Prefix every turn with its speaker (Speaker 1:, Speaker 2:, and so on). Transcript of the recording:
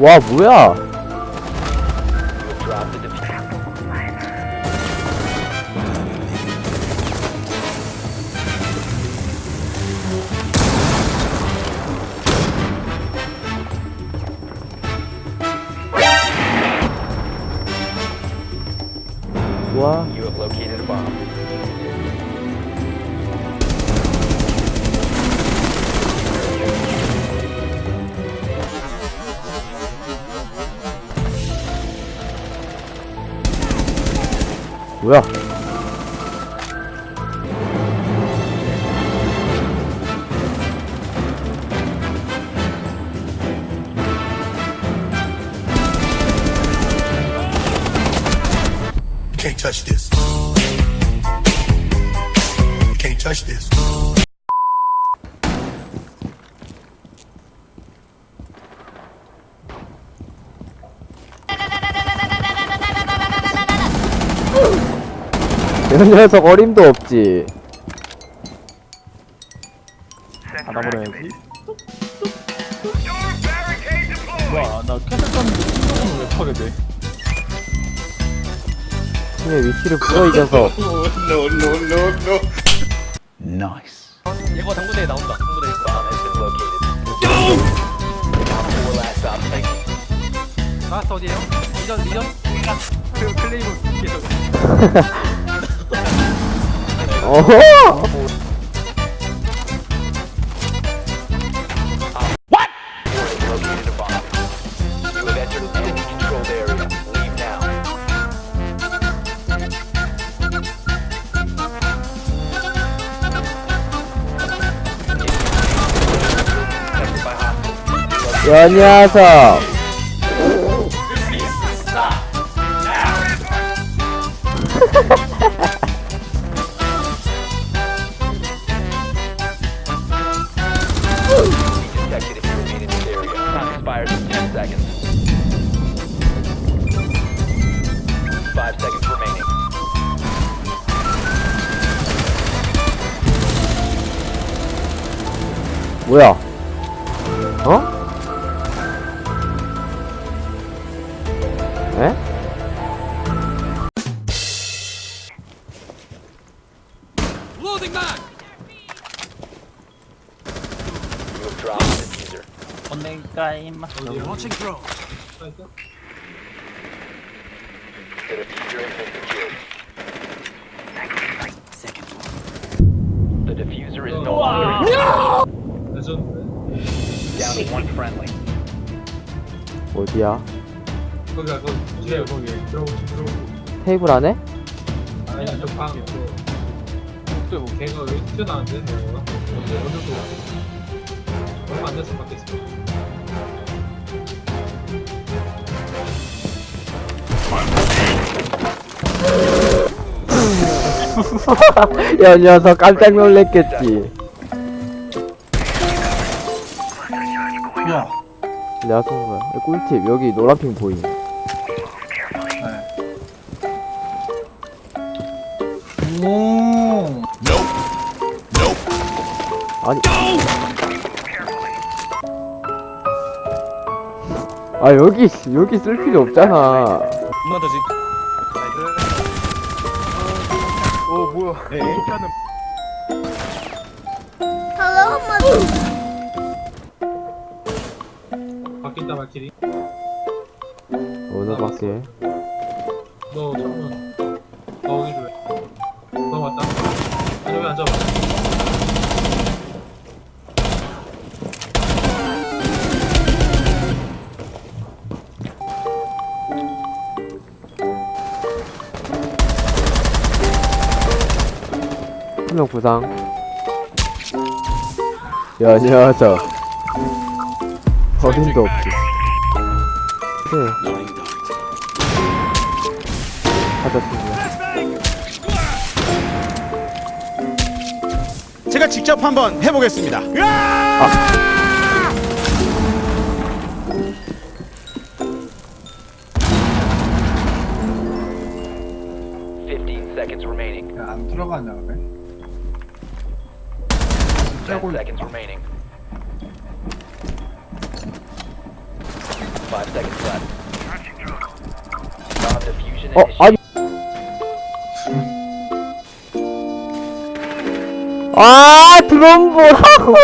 Speaker 1: 와 뭐야 뭐야
Speaker 2: can't touch this. Can't touch this.
Speaker 1: 이런 녀석 어림도 없지
Speaker 3: 닫아버려야지. 와, 나 캐슬 떴는데 신경을 왜 파게 돼?
Speaker 1: 팀의 위치를 불어 이겨서
Speaker 4: 당구대에 나온다. 당구대에 bomb has been located. Op four last stop standing.
Speaker 5: 라스트 어디에요? 리전 리전? 그 클레이브 계속
Speaker 4: Oh! What? You have entered enemy-controlled area. Leave now.
Speaker 1: 뭐야 어? 에?
Speaker 4: You have dropped the diffuser.
Speaker 3: 언젠가 임마.
Speaker 4: The diffuser has been secured. The diffuser is no longer down to one friendly.
Speaker 1: 어디야?
Speaker 5: 거기가 거기. 뒤에 거기. 들어오고 들어오고.
Speaker 1: 테이블 안에?
Speaker 5: 아니 또 뭐, 걔가 왜 튀어나왔는데 내가? 어제 오늘도 얼마 안 돼서 있어.
Speaker 1: 야 녀석 깜짝 놀랬겠지
Speaker 3: 야,
Speaker 1: 내가 쏜 거야 야, 꿀팁 여기 노란핑 보임
Speaker 3: 오.
Speaker 1: 아니 아 여기 여기 쓸 필요 없잖아
Speaker 3: 누나 되지.
Speaker 5: 오 뭐야
Speaker 3: 에이.
Speaker 6: Hello, mother.
Speaker 5: 바뀐다 발키리.
Speaker 1: 어느 밖에
Speaker 5: 너 창문 너 오기 왜너 왔다. 아니 왜 앉아봐.
Speaker 1: 한 명 부상. 야 녀석 어림도 없지 그래 찾았습니다
Speaker 7: 제가 직접 한번 해보겠습니다.
Speaker 4: Remaining.
Speaker 3: 안 들어가냐 그래?
Speaker 4: Ten seconds remaining. Five seconds left. Bomb diffusion
Speaker 1: 어. 아니 아 드럼 보라고